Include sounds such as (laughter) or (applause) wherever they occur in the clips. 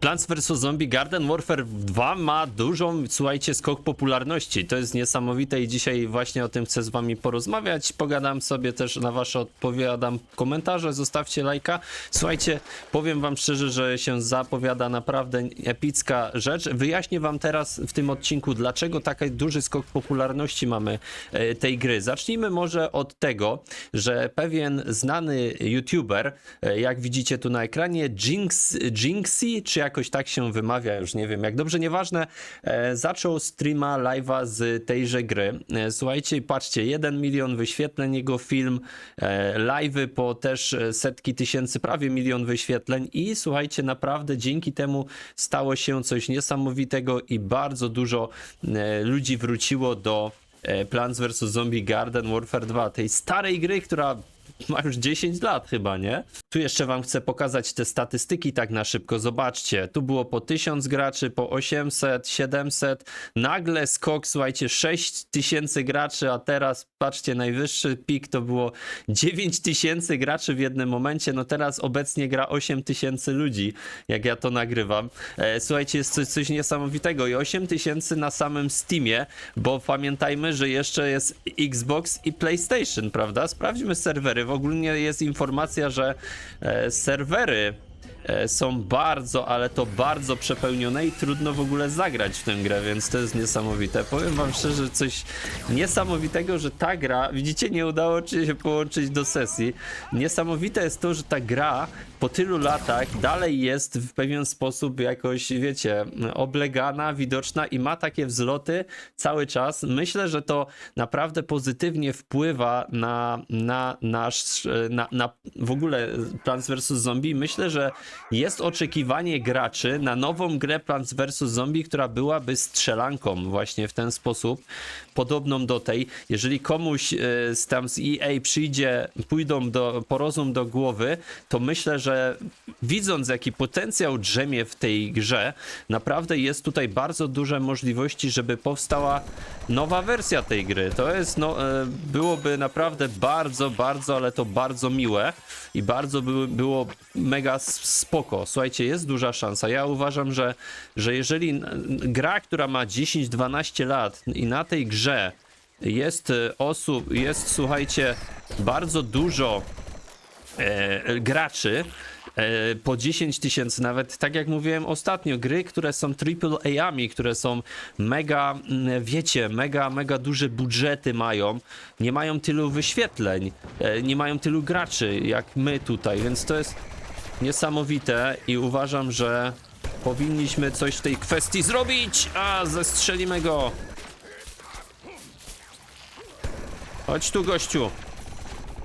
Plants vs. Zombie Garden Warfare 2 ma dużą, słuchajcie, skok popularności. To jest niesamowite i dzisiaj właśnie o tym chcę z wami porozmawiać. Pogadam sobie też na wasze odpowiadam komentarze, zostawcie lajka. Słuchajcie, powiem wam szczerze, że się zapowiada naprawdę epicka rzecz. Wyjaśnię wam teraz w tym odcinku, dlaczego taki duży skok popularności mamy e, tej gry. Zacznijmy może od tego, że pewien znany youtuber, e, jak widzicie tu na ekranie, Jinx, Jinxie, czy jakoś tak się wymawia, już nie wiem jak dobrze, nieważne, e, zaczął streama live'a z tejże gry. E, słuchajcie, patrzcie, 1 milion wyświetleń jego film, e, live'y po też setki tysięcy, prawie milion wyświetleń i słuchajcie, naprawdę dzięki temu stało się coś niesamowitego i bardzo dużo ludzi wróciło do Plants vs. Zombie Garden Warfare 2, tej starej gry, która ma już 10 lat chyba, nie? Tu jeszcze wam chcę pokazać te statystyki tak na szybko. Zobaczcie, tu było po 1000 graczy, po 800, 700. Nagle skok, słuchajcie, 6000 graczy, a teraz patrzcie, najwyższy pik to było 9000 graczy w jednym momencie. No teraz obecnie gra 8000 ludzi, jak ja to nagrywam. E, słuchajcie, jest coś, coś niesamowitego i 8000 na samym Steamie, bo pamiętajmy, że jeszcze jest Xbox i PlayStation, prawda? Sprawdźmy serwery. W ogóle jest informacja, że serwery e, są bardzo, ale to bardzo przepełnione i trudno w ogóle zagrać w tę grę, więc to jest niesamowite. Powiem wam szczerze, coś niesamowitego, że ta gra, widzicie, nie udało ci się połączyć do sesji. Niesamowite jest to, że ta gra po tylu latach dalej jest w pewien sposób jakoś, wiecie, oblegana, widoczna i ma takie wzloty cały czas. Myślę, że to naprawdę pozytywnie wpływa na, na nasz, na, na w ogóle Plants vs. Zombie. Myślę, że jest oczekiwanie graczy na nową grę Plants vs. Zombie, która byłaby strzelanką właśnie w ten sposób, podobną do tej. Jeżeli komuś e, z tam z EA przyjdzie, pójdą do, po rozum do głowy, to myślę, że widząc jaki potencjał drzemie w tej grze, naprawdę jest tutaj bardzo duże możliwości, żeby powstała nowa wersja tej gry. To jest, no, e, byłoby naprawdę bardzo, bardzo, ale to bardzo miłe i bardzo by, było mega spoko. Słuchajcie, jest duża szansa. Ja uważam, że, że jeżeli gra, która ma 10-12 lat i na tej grze jest e, osób, jest, słuchajcie, bardzo dużo e, graczy, e, po 10 tysięcy, nawet tak jak mówiłem ostatnio, gry, które są AAA-ami, które są mega, wiecie, mega, mega duże budżety mają, nie mają tylu wyświetleń, e, nie mają tylu graczy jak my tutaj, więc to jest niesamowite i uważam, że powinniśmy coś w tej kwestii zrobić, a zestrzelimy go. Chodź tu, gościu.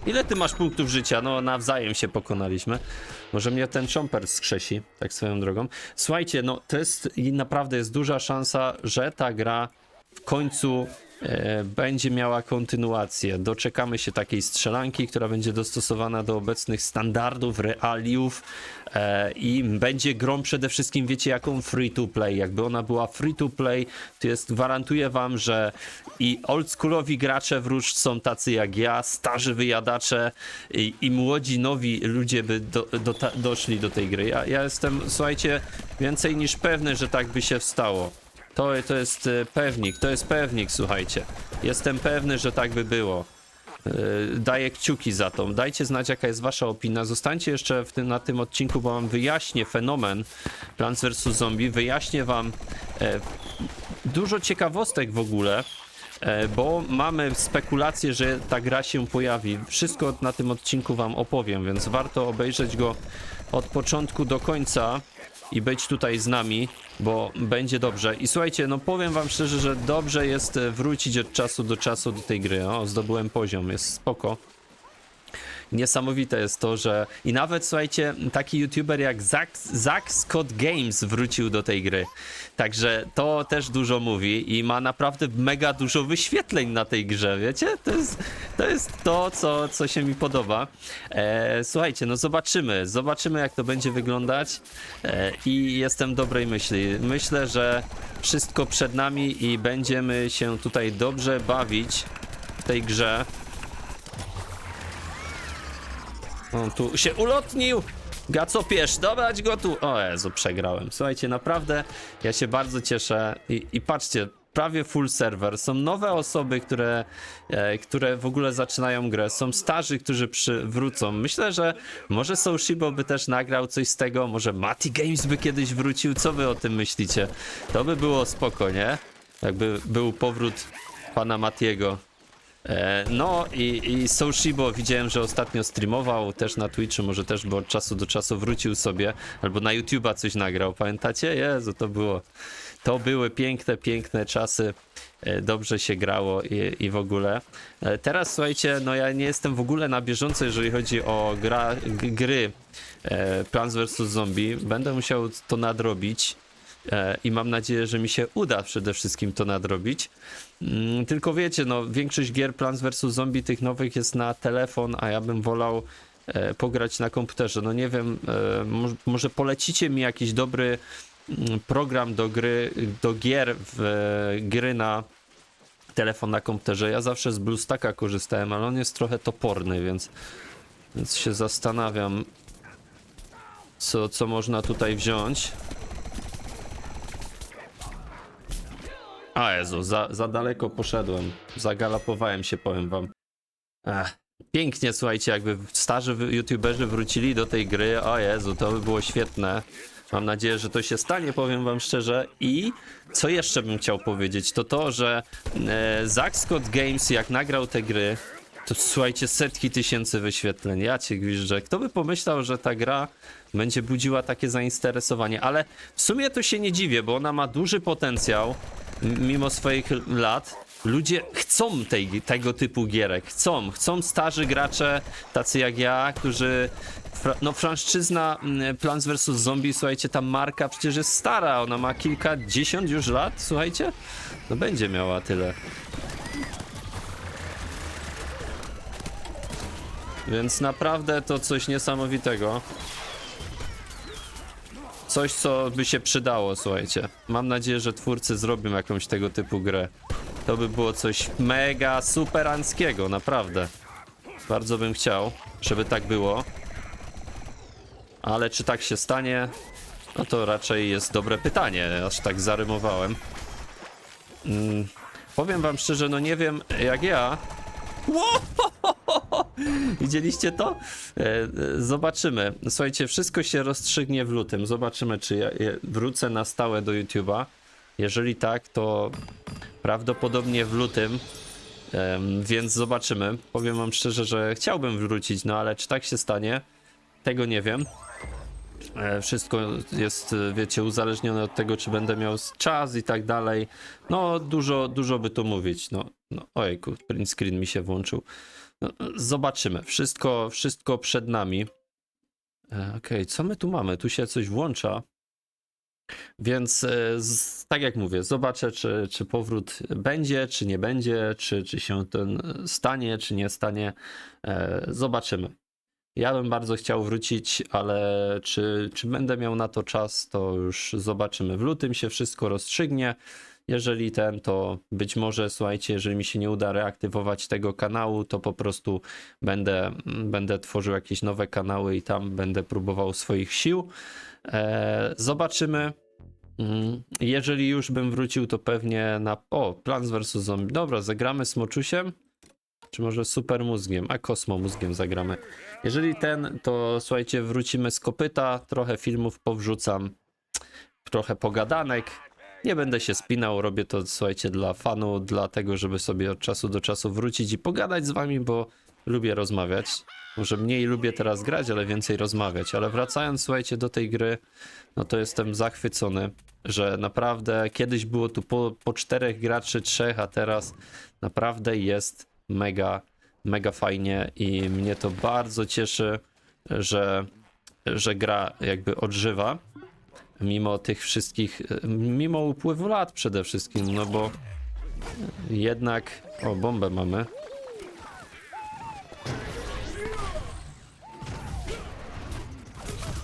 Ile ty masz punktów życia? No, nawzajem się pokonaliśmy. Może mnie ten chomper skrzesi, tak swoją drogą. Słuchajcie, no to jest i naprawdę jest duża szansa, że ta gra w końcu będzie miała kontynuację. Doczekamy się takiej strzelanki, która będzie dostosowana do obecnych standardów, realiów e, i będzie grą przede wszystkim, wiecie, jaką free to play. Jakby ona była free to play, to jest, gwarantuję wam, że i oldschoolowi gracze wróż są tacy jak ja, starzy wyjadacze i, i młodzi, nowi ludzie by do, do, doszli do tej gry. Ja, ja jestem, słuchajcie, więcej niż pewny, że tak by się stało. To, to jest e, pewnik, to jest pewnik, słuchajcie. Jestem pewny, że tak by było. E, Daję kciuki za to. Dajcie znać, jaka jest wasza opinia. Zostańcie jeszcze tym, na tym odcinku, bo wam wyjaśnię fenomen Plants vs. Zombie. Wyjaśnię wam e, dużo ciekawostek w ogóle, e, bo mamy spekulację, że ta gra się pojawi. Wszystko na tym odcinku wam opowiem, więc warto obejrzeć go od początku do końca i być tutaj z nami, bo będzie dobrze. I słuchajcie, no powiem wam szczerze, że dobrze jest e, wrócić od czasu do czasu do tej gry. O, zdobyłem poziom, jest spoko. Niesamowite jest to, że i nawet słuchajcie, taki youtuber jak Zack, Zack Scott Games wrócił do tej gry. Także to też dużo mówi i ma naprawdę mega dużo wyświetleń na tej grze, wiecie? To jest to, jest to co, co się mi podoba. E, słuchajcie, no zobaczymy, zobaczymy jak to będzie wyglądać e, i jestem dobrej myśli. Myślę, że wszystko przed nami i będziemy się tutaj dobrze bawić w tej grze. On tu się ulotnił! Gacopiesz, dawać go tu. O Jezu, przegrałem. Słuchajcie, naprawdę ja się bardzo cieszę i, i patrzcie, prawie full server. Są nowe osoby, które, e, które w ogóle zaczynają grę. Są starzy, którzy przywrócą. Myślę, że może Soushibo by też nagrał coś z tego. Może Mati Games by kiedyś wrócił. Co wy o tym myślicie? To by było spoko, nie? Jakby był powrót pana Matiego. E, No i, i Soushibo widziałem, że ostatnio streamował też na Twitchu, może też, bo od czasu do czasu wrócił sobie, albo na YouTube'a coś nagrał, pamiętacie? Jezu, to było, to były piękne, piękne czasy, E, dobrze się grało i, i w ogóle. E, Teraz słuchajcie, no ja nie jestem w ogóle na bieżąco, jeżeli chodzi o gra, gry Plants vs. Zombie, będę musiał to nadrobić. I mam nadzieję, że mi się uda przede wszystkim to nadrobić. Mm, Tylko wiecie, no większość gier Plants vs. Zombie tych nowych jest na telefon, a ja bym wolał e, pograć na komputerze. No nie wiem, e, może, może polecicie mi jakiś dobry mm, program do gry, do gier w e, gry na telefon na komputerze. Ja zawsze z BlueStacka korzystałem, ale on jest trochę toporny, więc, więc się zastanawiam, co, co można tutaj wziąć. A Jezu, za, za daleko poszedłem. Zagalopowałem się, powiem wam. Ech, pięknie, słuchajcie, jakby starzy youtuberzy wrócili do tej gry. O Jezu, to by było świetne. Mam nadzieję, że to się stanie, powiem wam szczerze. I co jeszcze bym chciał powiedzieć, to to, że e, Zack Scott Games, jak nagrał te gry, to słuchajcie, setki tysięcy wyświetleń. Ja cię gwiżdżę. Kto by pomyślał, że ta gra będzie budziła takie zainteresowanie? Ale w sumie to się nie dziwię, bo ona ma duży potencjał, mimo swoich lat. Ludzie chcą tej, tego typu gierek, chcą, chcą starzy gracze, tacy jak ja, którzy, no franszczyzna Plants vs. Zombie, słuchajcie, ta marka przecież jest stara, ona ma kilkadziesiąt już lat, słuchajcie, no będzie miała tyle. Więc naprawdę to coś niesamowitego. Coś, co by się przydało, słuchajcie. Mam nadzieję, że twórcy zrobią jakąś tego typu grę. To by było coś mega superanckiego, naprawdę. Bardzo bym chciał, żeby tak było. Ale czy tak się stanie? No to raczej jest dobre pytanie, aż tak zarymowałem. Mm, powiem wam szczerze, no nie wiem jak ja. Ło! (laughs) Widzieliście to? E, e, Zobaczymy. Słuchajcie, wszystko się rozstrzygnie w lutym. Zobaczymy, czy ja wrócę na stałe do YouTube'a. Jeżeli tak, to prawdopodobnie w lutym. Więc zobaczymy. Powiem wam szczerze, że chciałbym wrócić, no ale czy tak się stanie? Tego nie wiem. E, Wszystko jest, wiecie, uzależnione od tego, czy będę miał czas i tak dalej. No, dużo, dużo by tu mówić. No, no ojku, print screen mi się włączył. No, no, zobaczymy. Wszystko, wszystko przed nami. E, Okej, co my tu mamy? Tu się coś włącza. Więc e, z, tak jak mówię, zobaczę, czy, czy powrót będzie, czy nie będzie, czy, czy się ten e, stanie, czy nie stanie. Zobaczymy. Ja bym bardzo chciał wrócić, ale czy, czy będę miał na to czas, to już zobaczymy. W lutym się wszystko rozstrzygnie. Jeżeli ten, to być może, słuchajcie, jeżeli mi się nie uda reaktywować tego kanału, to po prostu będę, mm, będę tworzył jakieś nowe kanały i tam będę próbował swoich sił. E, zobaczymy. Mm, Jeżeli już bym wrócił, to pewnie na. O, Plants vs. Zombie. Dobra, zagramy z Moczusiem. Czy może super mózgiem? A kosmo mózgiem zagramy. Jeżeli ten, to słuchajcie, wrócimy z kopyta. Trochę filmów powrzucam. Trochę pogadanek. Nie będę się spinał, robię to, słuchajcie, dla fanu, dlatego, żeby sobie od czasu do czasu wrócić i pogadać z wami, bo lubię rozmawiać. Może mniej lubię teraz grać, ale więcej rozmawiać. Ale wracając, słuchajcie, do tej gry, no to jestem zachwycony, że naprawdę kiedyś było tu po, po czterech graczy, trzech, a teraz naprawdę jest mega, mega fajnie i mnie to bardzo cieszy, że, że gra jakby odżywa mimo tych wszystkich, mimo upływu lat przede wszystkim, no bo jednak, o bombę mamy.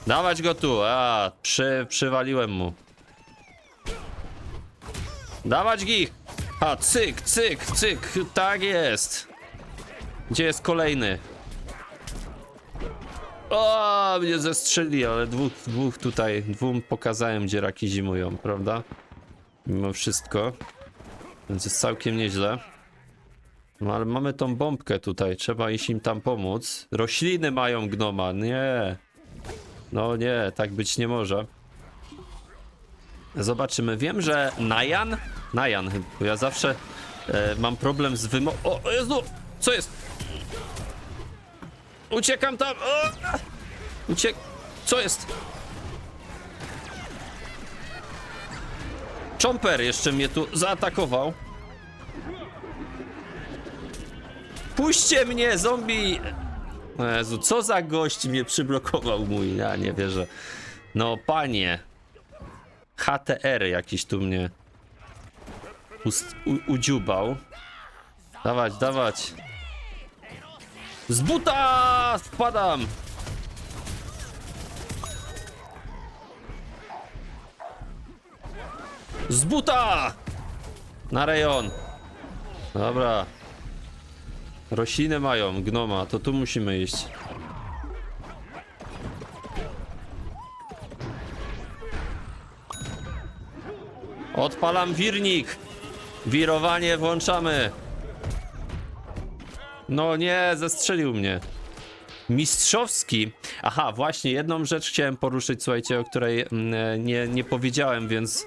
Dawać go tu, a przy, przywaliłem mu. Dawać gich! A cyk, cyk, cyk, tak jest. Gdzie jest kolejny? O, mnie zestrzeli, ale dwóch, dwóch tutaj, dwóm pokazałem, gdzie raki zimują, prawda? Mimo wszystko. Więc jest całkiem nieźle. No ale mamy tą bombkę tutaj, trzeba iść im tam pomóc. Rośliny mają gnoma, nie. No nie, tak być nie może. Zobaczymy. Wiem, że Najan. Najan, bo ja zawsze e, mam problem z wymo. O, Jezu! Co jest? Uciekam tam! O! Uciek. Co jest? Chomper jeszcze mnie tu zaatakował. Puśćcie mnie, zombie! Jezu, co za gość mnie przyblokował mój, ja nie wierzę. No, panie. HTR jakiś tu mnie ust, u, udziubał. Dawać, dawać. Z buta wpadam! Z buta! Na rejon. Dobra. Rośliny mają, gnoma, to tu musimy iść. Odpalam wirnik. Wirowanie włączamy. No nie, zestrzelił mnie. Mistrzowski. Aha, właśnie, jedną rzecz chciałem poruszyć, słuchajcie, o której mm, nie, nie powiedziałem, więc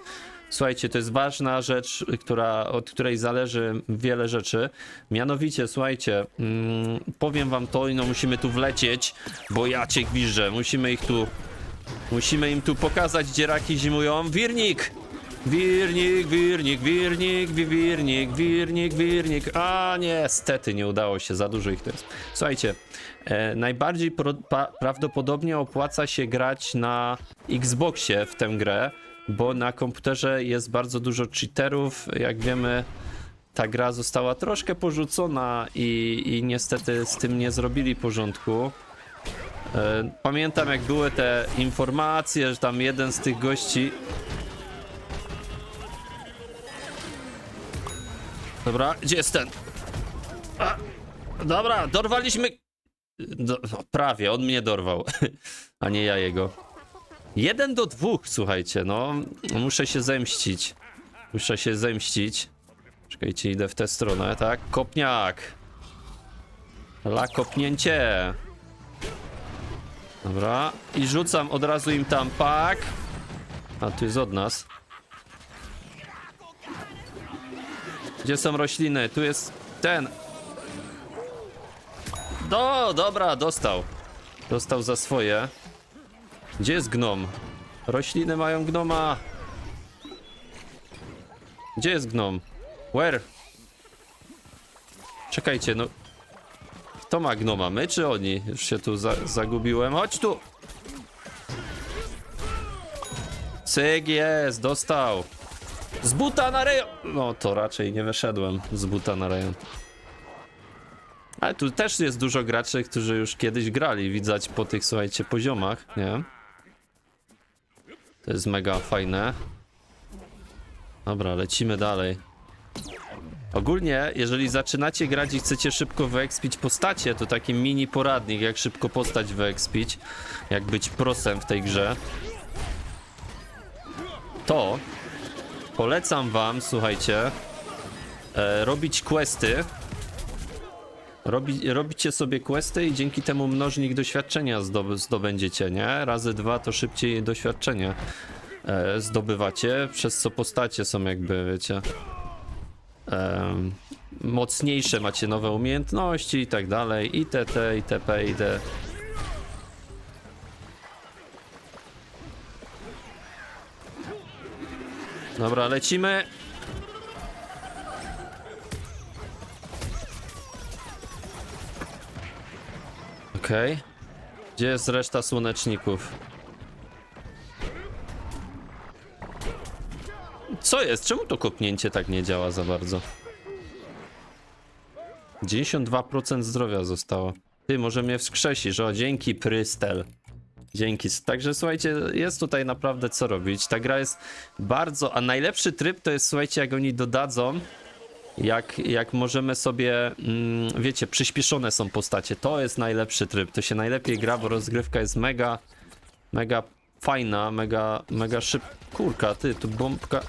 słuchajcie, to jest ważna rzecz, która, od której zależy wiele rzeczy. Mianowicie, słuchajcie, mm, powiem wam to i no musimy tu wlecieć, bo ja cię gwiżdżę. Musimy ich tu, musimy im tu pokazać, gdzie raki zimują. Wirnik! Wirnik, wirnik, wirnik, wi- wirnik, wirnik, wirnik. A niestety nie udało się, za dużo ich to jest. Słuchajcie, e, najbardziej pro, pa, prawdopodobnie opłaca się grać na Xboxie w tę grę, bo na komputerze jest bardzo dużo cheaterów. Jak wiemy, ta gra została troszkę porzucona i, i niestety z tym nie zrobili porządku. E, Pamiętam jak były te informacje, że tam jeden z tych gości Dobra, gdzie jest ten? A, dobra, dorwaliśmy. Do, prawie, on mnie dorwał, (laughs) a nie ja jego. Jeden do dwóch, słuchajcie, no. Muszę się zemścić. Muszę się zemścić. Czekajcie, idę w tę stronę, tak? Kopniak. La kopnięcie. Dobra, i rzucam od razu im tam pak. A tu jest od nas. Gdzie są rośliny? Tu jest ten. Do, dobra, dostał. Dostał za swoje. Gdzie jest gnom? Rośliny mają gnoma. Gdzie jest gnom? Where? Czekajcie, no. Kto ma gnoma? My czy oni? Już się tu za zagubiłem. Chodź tu! Cyk jest, dostał. Z buta na rejon! No to raczej nie wyszedłem z buta na rejon. Ale tu też jest dużo graczy, którzy już kiedyś grali, widać po tych, słuchajcie, poziomach, nie? To jest mega fajne. Dobra, lecimy dalej. Ogólnie, jeżeli zaczynacie grać i chcecie szybko wyekspić postacie, to taki mini poradnik, jak szybko postać wyekspić, jak być prosem w tej grze. To Polecam wam, słuchajcie, e, robić questy. Robi, robicie sobie questy i dzięki temu mnożnik doświadczenia zdob, zdobędziecie, nie? Razy dwa to szybciej doświadczenie e, zdobywacie, przez co postacie są jakby, wiecie, em, mocniejsze, macie nowe umiejętności i tak dalej, itd., itp., itd. Dobra, lecimy. Okej. Gdzie jest reszta słoneczników? Co jest? Czemu to kopnięcie tak nie działa za bardzo? 92% zdrowia zostało. Ty, może mnie wskrzesisz, o dzięki Prystel. Dzięki. Także słuchajcie, jest tutaj naprawdę co robić. Ta gra jest bardzo. A najlepszy tryb to jest, słuchajcie, jak oni dodadzą. jak, jak możemy sobie, mm, wiecie, przyspieszone są postacie. To jest najlepszy tryb. To się najlepiej gra, bo rozgrywka jest mega, mega fajna, mega, mega szyb... Kurka, ty, tu bombka...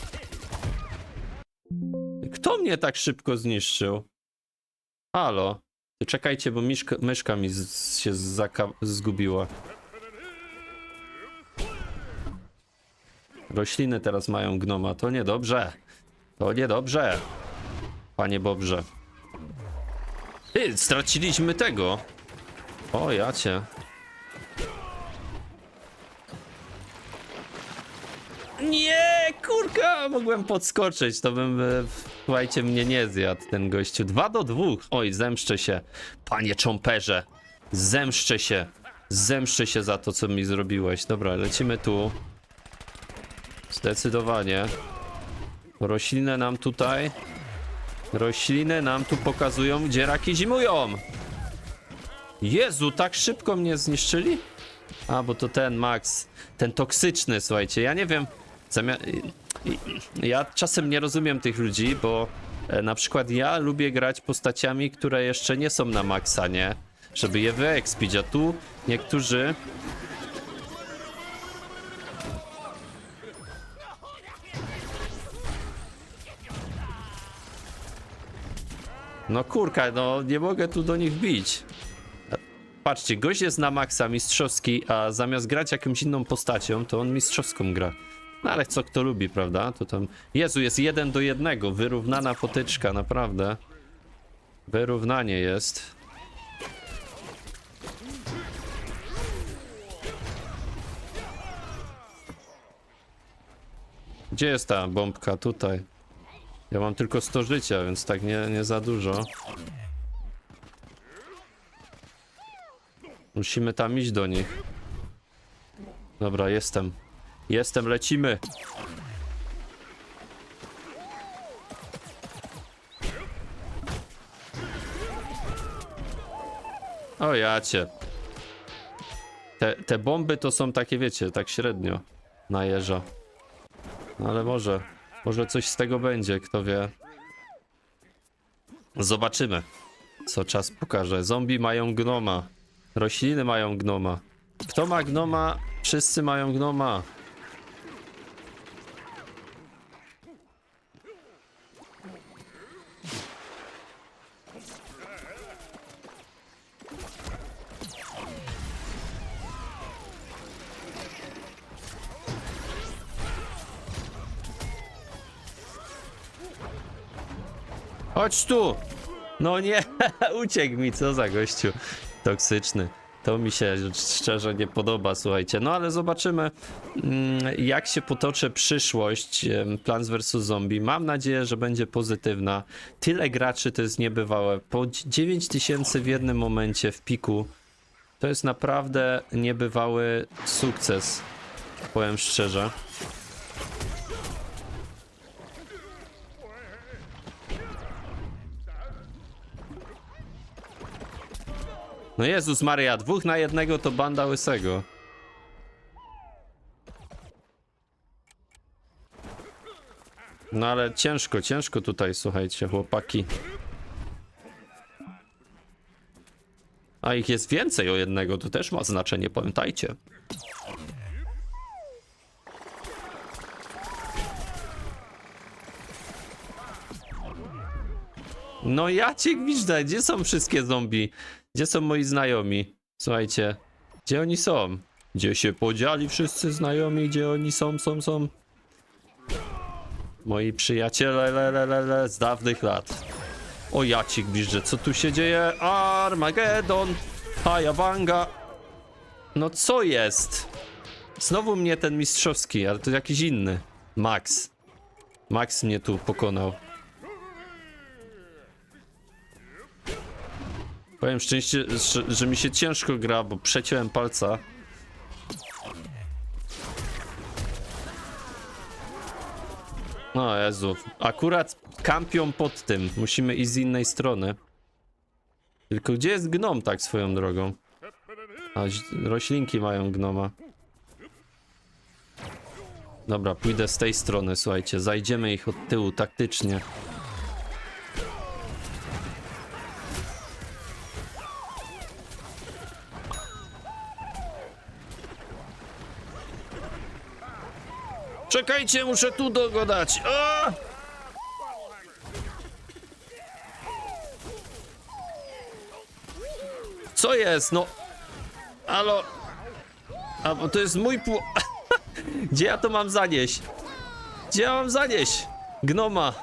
Kto mnie tak szybko zniszczył? Halo? Czekajcie, bo miszka, myszka mi z, się zgubiła. Rośliny teraz mają gnoma, to niedobrze. To niedobrze. Panie Bobrze. Ty, straciliśmy tego. O, ja cię. Nie, kurka, mogłem podskoczyć, to bym, e, słuchajcie, mnie nie zjadł ten gościu. Dwa do dwóch. Oj, zemszczę się. Panie czomperze, zemszczę się. Zemszczę się za to, co mi zrobiłeś. Dobra, lecimy tu. Zdecydowanie. Rośliny nam tutaj. Rośliny nam tu pokazują, gdzie raki zimują. Jezu, tak szybko mnie zniszczyli? A, bo to ten Max, ten toksyczny, słuchajcie, ja nie wiem. Ja czasem nie rozumiem tych ludzi, bo e, na przykład ja lubię grać postaciami, które jeszcze nie są na maksa, nie? Żeby je wyekspić, a tu niektórzy No kurka, no nie mogę tu do nich wbić. Patrzcie, gość jest na maksa mistrzowski, a zamiast grać jakąś inną postacią, to on mistrzowską gra. No ale co kto lubi, prawda? To tam... Jezu, jest jeden do jednego, wyrównana potyczka, naprawdę. Wyrównanie jest. Gdzie jest ta bombka? Tutaj. Ja mam tylko 100 życia, więc tak nie, nie za dużo. Musimy tam iść do nich. Dobra, jestem. Jestem, lecimy. O ja cię. Te, te bomby to są takie, wiecie, tak średnio na jeża. No ale może, może coś z tego będzie, kto wie. Zobaczymy, co czas pokaże. Zombie mają gnoma. Rośliny mają gnoma. Kto ma gnoma? Wszyscy mają gnoma. Chodź tu! No nie, (laughs) uciekł mi, co za gościu toksyczny. To mi się szczerze nie podoba, słuchajcie. No ale zobaczymy, mm, jak się potoczy przyszłość Plants vs. Zombie. Mam nadzieję, że będzie pozytywna. Tyle graczy to jest niebywałe. Po 9000 w jednym momencie w piku. To jest naprawdę niebywały sukces. Powiem szczerze. No Jezus Maria, dwóch na jednego to banda łysego. No ale ciężko, ciężko tutaj, słuchajcie, chłopaki. A ich jest więcej o jednego, to też ma znaczenie, pamiętajcie. No ja cię gwiżdżę, gdzie są wszystkie zombie? Gdzie są moi znajomi? Słuchajcie, gdzie oni są? Gdzie się podzieli wszyscy znajomi? Gdzie oni są, są, są? Moi przyjaciele, le, le, le, le, z dawnych lat. O ja ci gwiżdżę, co tu się dzieje? Armageddon! Hayabanga! No co jest? Znowu mnie ten mistrzowski, ale to jakiś inny. Max. Max mnie tu pokonał. Powiem szczęście, że, że mi się ciężko gra, bo przeciąłem palca. No Jezu, akurat kampią pod tym. Musimy iść z innej strony. Tylko gdzie jest gnom tak swoją drogą? A, roślinki mają gnoma. Dobra, pójdę z tej strony, słuchajcie. Zajdziemy ich od tyłu taktycznie. Czekajcie, muszę tu dogodać. O! Co jest? No. Halo. A bo to jest mój pół. (laughs) Gdzie ja to mam zanieść? Gdzie ja mam zanieść? Gnoma.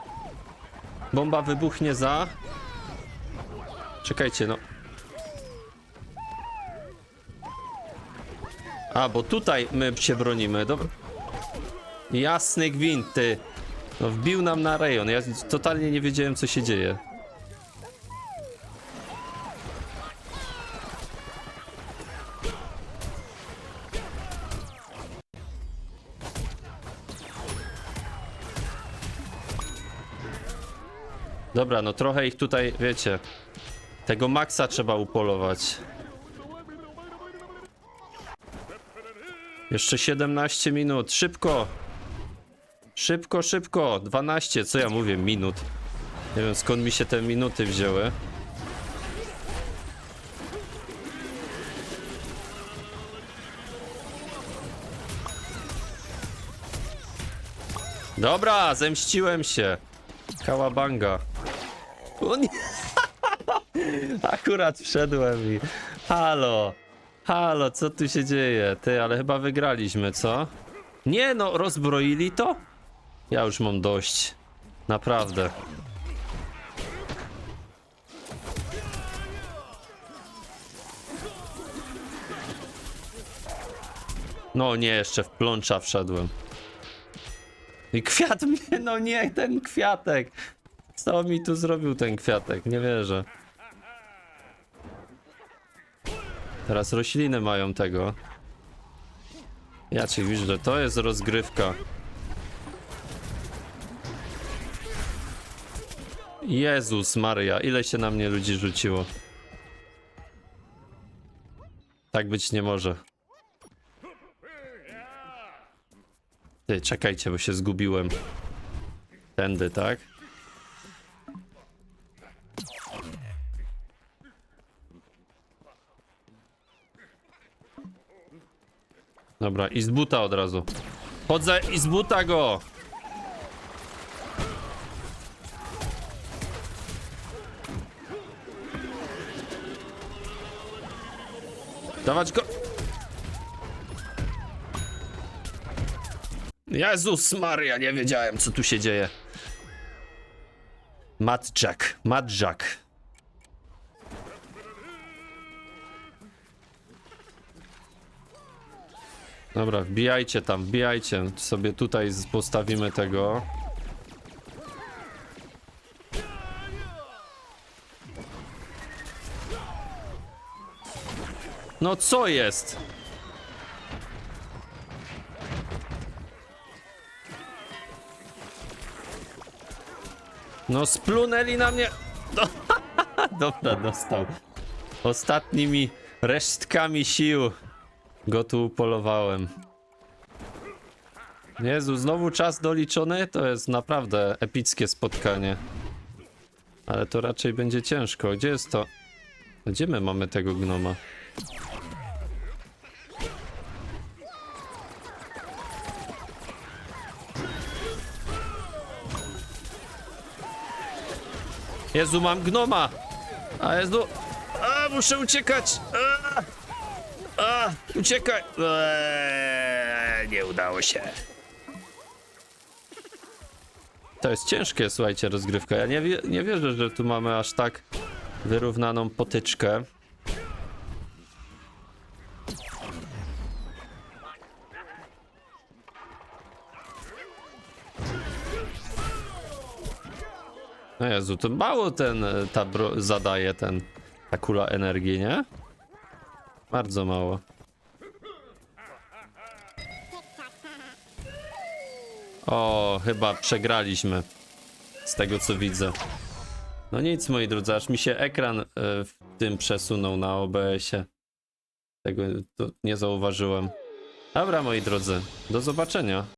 Bomba wybuchnie za. Czekajcie, no. A, bo tutaj my się bronimy. Dobra. Jasny gwint. No wbił nam na rejon. Ja totalnie nie wiedziałem, co się dzieje. Dobra, no trochę ich tutaj, wiecie. Tego Maxa trzeba upolować. Jeszcze 17 minut. Szybko! Szybko, szybko! 12, co ja mówię, minut. Nie wiem skąd mi się te minuty wzięły. Dobra, zemściłem się. Kałabanga. O nie. (laughs) Akurat wszedłem i... Halo. Halo, co tu się dzieje? Ty, ale chyba wygraliśmy, co? Nie no, rozbroili to? Ja już mam dość. Naprawdę. No nie, jeszcze w plącza wszedłem. I kwiat mnie, no nie, ten kwiatek. Co mi tu zrobił ten kwiatek? Nie wierzę. Teraz rośliny mają tego. Ja ci widzę, to jest rozgrywka. Jezus Maria, ile się na mnie ludzi rzuciło. Tak być nie może. Ty, czekajcie, bo się zgubiłem. Tędy, tak? Dobra, i z buta od razu. Chodzę i z buta go! Dawać go! Jezus Maria, nie wiedziałem co tu się dzieje. Matt Jack. Dobra, wbijajcie tam, wbijajcie. Sobie tutaj postawimy tego. No co jest? No splunęli na mnie. (laughs) No, (laughs) Dobra, dostał. Ostatnimi resztkami sił go tu upolowałem. Jezu, znowu czas doliczony? To jest naprawdę epickie spotkanie. Ale to raczej będzie ciężko. Gdzie jest to? Gdzie my mamy tego gnoma? Jezu, mam gnoma! A Jezu! A, muszę uciekać! A, a, uciekaj! Eee, nie udało się. To jest ciężkie, słuchajcie, rozgrywka. Ja nie, nie wierzę, że tu mamy aż tak wyrównaną potyczkę. No Jezu, to mało ten, e, ta zadaje ten, ta kula energii, nie? Bardzo mało. O, chyba przegraliśmy. Z tego co widzę. No nic, moi drodzy, aż mi się ekran e, w tym przesunął na OBS-ie. Tego nie zauważyłem. Dobra, moi drodzy, do zobaczenia.